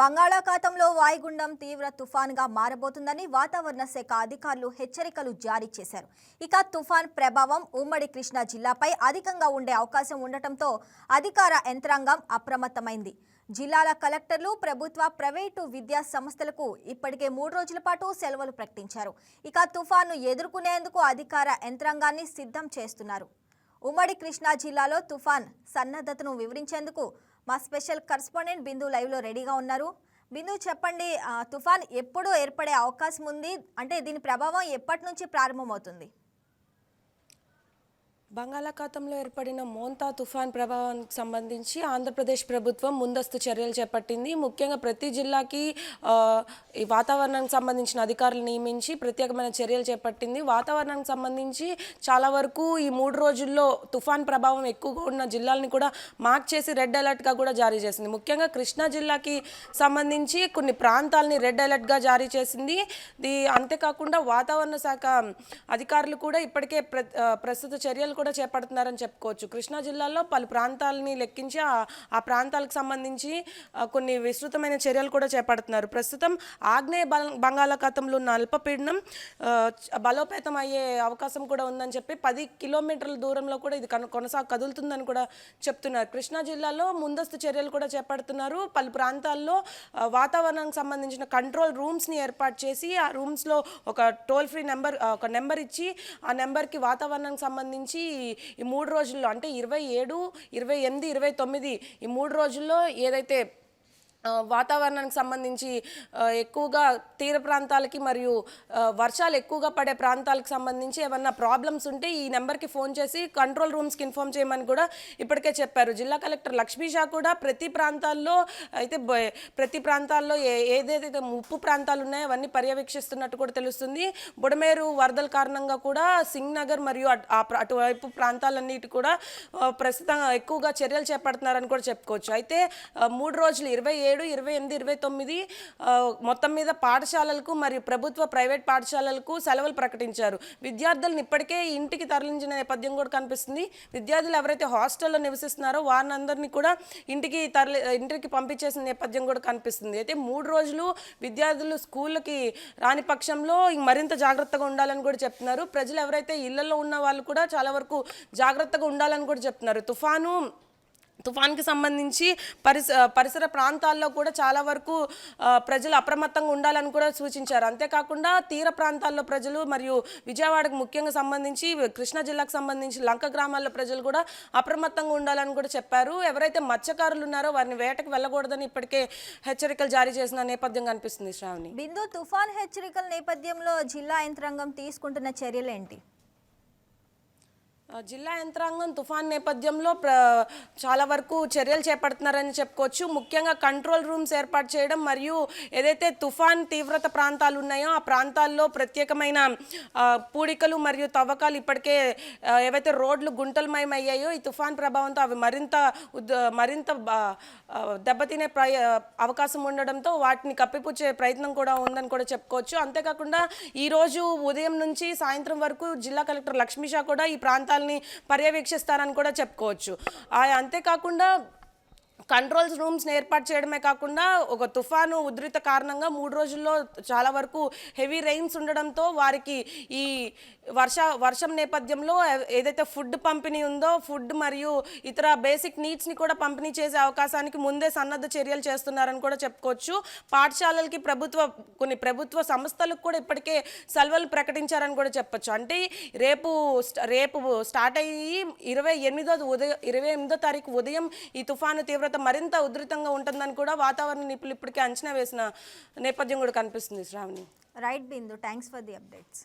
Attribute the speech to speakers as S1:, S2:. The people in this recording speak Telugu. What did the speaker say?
S1: బంగాళాఖాతంలో వాయుగుండం తీవ్ర తుఫాన్గా మారబోతుందని వాతావరణ శాఖ అధికారులు హెచ్చరికలు జారీ చేశారు. ఇక తుఫాన్ ప్రభావం ఉమ్మడి కృష్ణా జిల్లాపై అధికంగా ఉండే అవకాశం ఉండటంతో అధికార యంత్రాంగం అప్రమత్తమైంది. జిల్లాల కలెక్టర్లు ప్రభుత్వ ప్రైవేటు విద్యా సంస్థలకు ఇప్పటికే మూడు రోజుల పాటు సెలవులు ప్రకటించారు. ఇక తుఫాను ఎదుర్కొనేందుకు అధికార యంత్రాంగాన్ని సిద్ధం చేస్తున్నారు. ఉమ్మడి కృష్ణా జిల్లాలో తుఫాన్ సన్నద్ధతను వివరించేందుకు మా స్పెషల్ కరస్పాండెంట్ బిందు లైవ్లో రెడీగా ఉన్నారు. బిందు చెప్పండి తుఫాన్ ఎప్పుడు ఏర్పడే అవకాశం ఉంది? అంటే దీని ప్రభావం ఎప్పటి నుంచి ప్రారంభమవుతుంది?
S2: బంగాళాఖాతంలో ఏర్పడిన మోంతా తుఫాన్ ప్రభావానికి సంబంధించి ఆంధ్రప్రదేశ్ ప్రభుత్వం ముందస్తు చర్యలు చేపట్టింది. ముఖ్యంగా ప్రతి జిల్లాకి ఈ వాతావరణానికి సంబంధించిన అధికారులు నియమించి ప్రత్యేకమైన చర్యలు చేపట్టింది. వాతావరణానికి సంబంధించి చాలా వరకు ఈ మూడు రోజుల్లో తుఫాన్ ప్రభావం ఎక్కువగా ఉన్న జిల్లాలని కూడా మార్క్ చేసి రెడ్ అలర్ట్గా కూడా జారీ చేసింది. ముఖ్యంగా కృష్ణా జిల్లాకి సంబంధించి కొన్ని ప్రాంతాలని రెడ్ అలర్ట్గా జారీ చేసింది. ఇది అంతేకాకుండా వాతావరణ శాఖ అధికారులు కూడా ఇప్పటికే ప్ర ప్రస్తుత చర్యలు కూడా చేపడుతున్నారని చెప్పుకోవచ్చు. కృష్ణా జిల్లాలో పలు ప్రాంతాలని లెక్కించి ఆ- ఆ ప్రాంతాలకు సంబంధించి కొన్ని విస్తృతమైన చర్యలు కూడా చేపడుతున్నారు. ప్రస్తుతం ఆగ్నేయ బంగాళాఖాతంలో ఉన్న అల్పపీడనం బలోపేతం అయ్యే అవకాశం కూడా ఉందని చెప్పి పది కిలోమీటర్ల దూరంలో కూడా ఇది కను కొనసాగ కదులుతుందని కూడా చెప్తున్నారు. కృష్ణా జిల్లాలో ముందస్తు చర్యలు కూడా చేపడుతున్నారు. పలు ప్రాంతాల్లో వాతావరణానికి సంబంధించిన కంట్రోల్ రూమ్స్ని ఏర్పాటు చేసి ఆ రూమ్స్లో ఒక టోల్ ఫ్రీ నెంబర్ ఒక నెంబర్ ఇచ్చి ఆ నెంబర్కి వాతావరణానికి సంబంధించి ఈ మూడు రోజుల్లో అంటే ఇరవై ఏడు ఇరవై ఎనిమిది ఇరవై తొమ్మిది ఈ మూడు రోజుల్లో ఏదైతే వాతావరణానికి సంబంధించి ఎక్కువగా తీర ప్రాంతాలకి మరియు వర్షాలు ఎక్కువగా పడే ప్రాంతాలకు సంబంధించి ఏమన్నా ప్రాబ్లమ్స్ ఉంటే ఈ నెంబర్కి ఫోన్ చేసి కంట్రోల్ రూమ్స్కి ఇన్ఫామ్ చేయమని కూడా ఇప్పటికే చెప్పారు. జిల్లా కలెక్టర్ లక్ష్మీ షా కూడా ప్రతి ప్రాంతాల్లో అయితే ప్రతి ప్రాంతాల్లో ఏ- ఏదైతే ముప్పు ప్రాంతాలు ఉన్నాయో అవన్నీ పర్యవేక్షిస్తున్నట్టు కూడా తెలుస్తుంది. బుడమేరు వరదల కారణంగా కూడా సింగ్ నగర్ మరియు ఆ ప్ర- అటువైపు ప్రాంతాలన్నిటి కూడా ప్రస్తుతం ఎక్కువగా చర్యలు చేపడుతున్నారని కూడా చెప్పుకోవచ్చు. అయితే మూడు రోజులు ఇరవై ఏడు ఇరవై ఎనిమిది ఇరవై తొమ్మిది మొత్తం మీద పాఠశాలలకు మరియు ప్రభుత్వ ప్రైవేట్ పాఠశాలలకు సెలవులు ప్రకటించారు. విద్యార్థులను ఇప్పటికే ఇంటికి తరలించిన నేపథ్యం కూడా కనిపిస్తుంది. విద్యార్థులు ఎవరైతే హాస్టల్లో నివసిస్తున్నారో వారిని అందరినీ కూడా ఇంటికి తరలి ఇంటికి పంపించేసిన నేపథ్యం కూడా కనిపిస్తుంది. అయితే మూడు రోజులు విద్యార్థులు స్కూళ్ళకి రాని పక్షంలో మరింత జాగ్రత్తగా ఉండాలని కూడా చెప్తున్నారు. ప్రజలు ఎవరైతే ఇళ్ళలో ఉన్న వాళ్ళు కూడా చాలా వరకు జాగ్రత్తగా ఉండాలని కూడా చెప్తున్నారు. తుఫాను తుఫాన్కి సంబంధించి పరిస పరిసర ప్రాంతాల్లో కూడా చాలా వరకు ప్రజలు అప్రమత్తంగా ఉండాలని కూడా సూచించారు. అంతేకాకుండా తీర ప్రాంతాల్లో ప్రజలు మరియు విజయవాడకు ముఖ్యంగా సంబంధించి కృష్ణా జిల్లాకు సంబంధించి లంక గ్రామాల్లో ప్రజలు కూడా అప్రమత్తంగా ఉండాలని కూడా చెప్పారు. ఎవరైతే మత్స్యకారులు ఉన్నారో వారిని వేటకు వెళ్ళకూడదని ఇప్పటికే హెచ్చరికలు జారీ చేసిన నేపథ్యం కనిపిస్తుంది శ్రావణి.
S1: బిందు తుఫాన్ హెచ్చరికల నేపథ్యంలో జిల్లా యంత్రాంగం తీసుకుంటున్న చర్యలు ఏంటి
S2: జిల్లా యంత్రాంగం తుఫాన్ నేపథ్యంలో ప్ర చాలా వరకు చర్యలు చేపడుతున్నారని చెప్పుకోవచ్చు. ముఖ్యంగా కంట్రోల్ రూమ్స్ ఏర్పాటు చేయడం మరియు ఏదైతే తుఫాన్ తీవ్రత ప్రాంతాలు ఉన్నాయో ఆ ప్రాంతాల్లో ప్రత్యేకమైన పూడికలు మరియు తవ్వకాలు ఇప్పటికే ఏవైతే రోడ్లు గుంటలమయం అయ్యాయో ఈ తుఫాన్ ప్రభావంతో అవి మరింత మరింత దెబ్బతినే ప్రయ అవకాశం ఉండడంతో వాటిని కప్పిపుచ్చే ప్రయత్నం కూడా ఉందని కూడా చెప్పుకోవచ్చు. అంతేకాకుండా ఈరోజు ఉదయం నుంచి సాయంత్రం వరకు జిల్లా కలెక్టర్ లక్ష్మీషా కూడా ఈ అంశాలని పర్యవేక్షిస్తారని కూడా చెప్పుకోవచ్చు. అంతేకాకుండా కంట్రోల్స్ రూమ్స్ని ఏర్పాటు చేయడమే కాకుండా ఒక తుఫాను ఉధృత కారణంగా మూడు రోజుల్లో చాలా వరకు హెవీ రెయిన్స్ ఉండడంతో వారికి ఈ వర్ష వర్షం నేపథ్యంలో ఏదైతే ఫుడ్ పంపిణీ ఉందో ఫుడ్ మరియు ఇతర బేసిక్ నీడ్స్ని కూడా పంపిణీ చేసే అవకాశానికి ముందే సన్నద్ధ చర్యలు చేస్తున్నారని కూడా చెప్పుకోవచ్చు. పాఠశాలలకి ప్రభుత్వ కొన్ని ప్రభుత్వ సంస్థలకు కూడా ఇప్పటికే సెలవులు ప్రకటించారని కూడా చెప్పొచ్చు. అంటే రేపు రేపు స్టార్ట్ అయ్యి ఇరవై ఎనిమిదో ఉదయం ఇరవై ఎనిమిదో తారీఖు ఉదయం ఈ తుఫాను తీవ్రత మరింత ఉధృతంగా ఉంటుందని కూడా వాతావరణ నిపుణులు ఇప్పటికే అంచనా వేసిన నేపథ్యం కూడా కనిపిస్తుంది Sravani.
S1: Right Bindu thanks for the updates